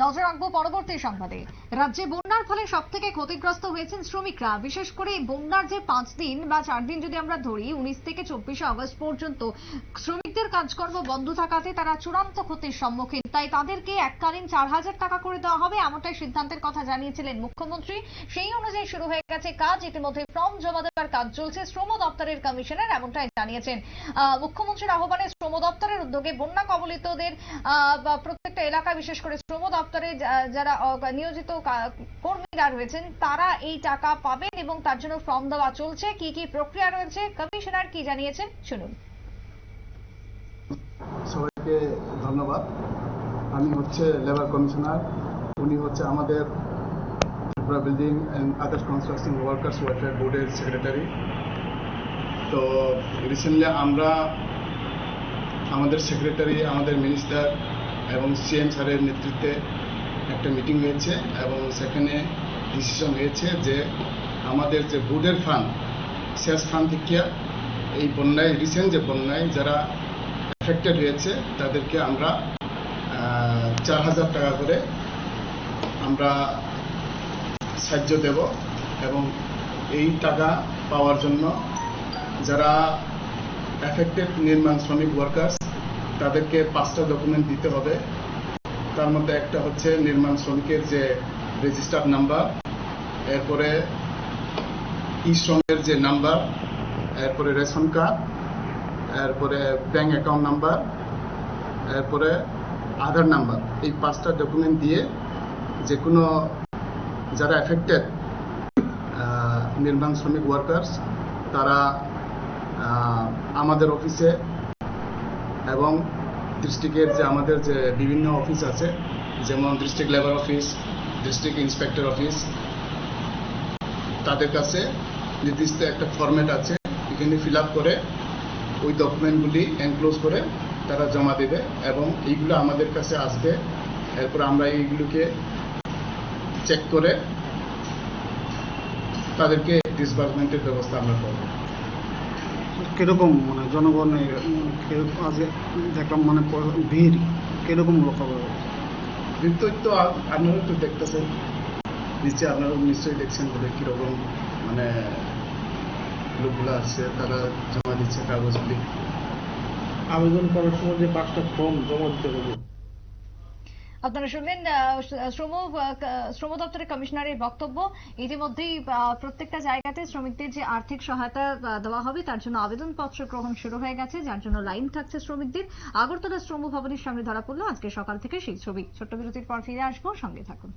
নজর রাখব পরবর্তী সংবাদে। রাজ্যে বন্যার ফলে সব থেকে ক্ষতিগ্রস্ত হয়েছেন শ্রমিকরা। বিশেষ করে বন্যার যে পাঁচ দিন বা চার দিন যদি আমরা ধরি, উনিশ থেকে চব্বিশে আগস্ট পর্যন্ত শ্রমিকদের কাজকর্ম বন্ধ থাকাতে তারা চূড়ান্ত ক্ষতির সম্মুখীন। তাই তাদেরকে এককালীন চার হাজার টাকা করে দেওয়া হবে এমনটাই সিদ্ধান্তের কথা জানিয়েছিলেন মুখ্যমন্ত্রী। সেই অনুযায়ী শুরু হয়ে গেছে কাজ। ইতিমধ্যে ফর্ম জমা দেওয়ার কাজ চলছে। শ্রম দপ্তরের কমিশনার এমনটাই জানিয়েছেন। মুখ্যমন্ত্রীর আহ্বানে শ্রম দপ্তরের উদ্যোগে বন্যা কবলিতদের প্রত্যেকটা এলাকা বিশেষ করে শ্রম দপ্তরে যারা নিয়োজিত কর্মীরা রয়েছেন, তারা এই টাকা পাবেন এবং তার জন্য ফর্ম দেওয়া চলছে। কি কি প্রক্রিয়া রয়েছে? কমিশনার কি জানিয়েছেন? শুনুন। সবাইকে ধন্যবাদ। আমি হচ্ছে লেবার কমিশনার। উনি হচ্ছে আমাদের Tripura building and others construction workers welfare বোর্ডের সেক্রেটারি। তো রিসেন্টলি আমরা আমাদের সেক্রেটারি, আমাদের মিনিস্টার এবং সিএম স্যারের নেতৃত্বে একটা মিটিং হয়েছে এবং সেখানে ডিসিশন হয়েছে যে আমাদের যে বোর্ডের ফান্ড, শেষ ফান্ড থেকে এই বন্যায়, রিসেন্ট যে বন্যায় যারা এফেক্টেড হয়েছে, তাদেরকে আমরা চার হাজার টাকা করে আমরা সাহায্য দেব এবং এই টাকা পাওয়ার জন্য যারা এফেক্টেড নির্মাণ শ্রমিক ওয়ার্কার্স তাদেরকে পাঁচটা ডকুমেন্ট দিতে হবে। তার মধ্যে একটা হচ্ছে নির্মাণ শ্রমিকের যে রেজিস্টার্ড নাম্বার এরপরে ই শ্রমের যে নাম্বার এরপরে রেশন কার্ড এরপরে ব্যাংক অ্যাকাউন্ট নাম্বার এরপরে আধার নাম্বার এই পাঁচটা ডকুমেন্ট দিয়ে যে কোনো যারা এফেক্টেড নির্মাণ শ্রমিক ওয়ার্কার্স তারা আমাদের অফিসে এবং ডিস্ট্রিক্টের যে আমাদের যে বিভিন্ন অফিস আছে, যেমন district labour office district inspector office তাদের কাছে নির্দিষ্ট একটা ফরম্যাট আছে। এখানে ফিল করে ওই ডকুমেন্টগুলি এনক্লোজ করে তারা জমা দেবে এবং এইগুলো আমাদের কাছে আসবে। এরপর আমরা এইগুলোকে চেক করে তাদেরকে ডিসবার্সমেন্টের ব্যবস্থা আমরা করব। কীরকম মানে জনগণের কীরকম আজকে দেখলাম মানে ভিড় কীরকম লক্ষ্য করা যায়? বিদ্যুৎ তো আপনারও আপনারা তো দেখতেছেন। নিচে আপনারা নিশ্চয়ই দেখছেন বলে কীরকম মানে লোকগুলো আসছে তারা জমা দিচ্ছে কাগজগুলি আবেদন করার সময় যে পাঁচটা ফর্ম জমা দিতে হবে। আপনারা শুনলেন শ্রম শ্রম দপ্তরের কমিশনারের বক্তব্য। ইতিমধ্যেই প্রত্যেকটা জায়গাতে শ্রমিকদের যে আর্থিক সহায়তা দেওয়া হবে, তার জন্য আবেদনপত্র গ্রহণ শুরু হয়ে গেছে, যার জন্য লাইন থাকছে শ্রমিকদের। আগরতলা শ্রম ভবনের সামনে ধরা পড়ল, আজকে সকাল থেকে সেই ছবি। ছোট্ট বিরতির পর ফিরে আসব, সঙ্গে থাকুন।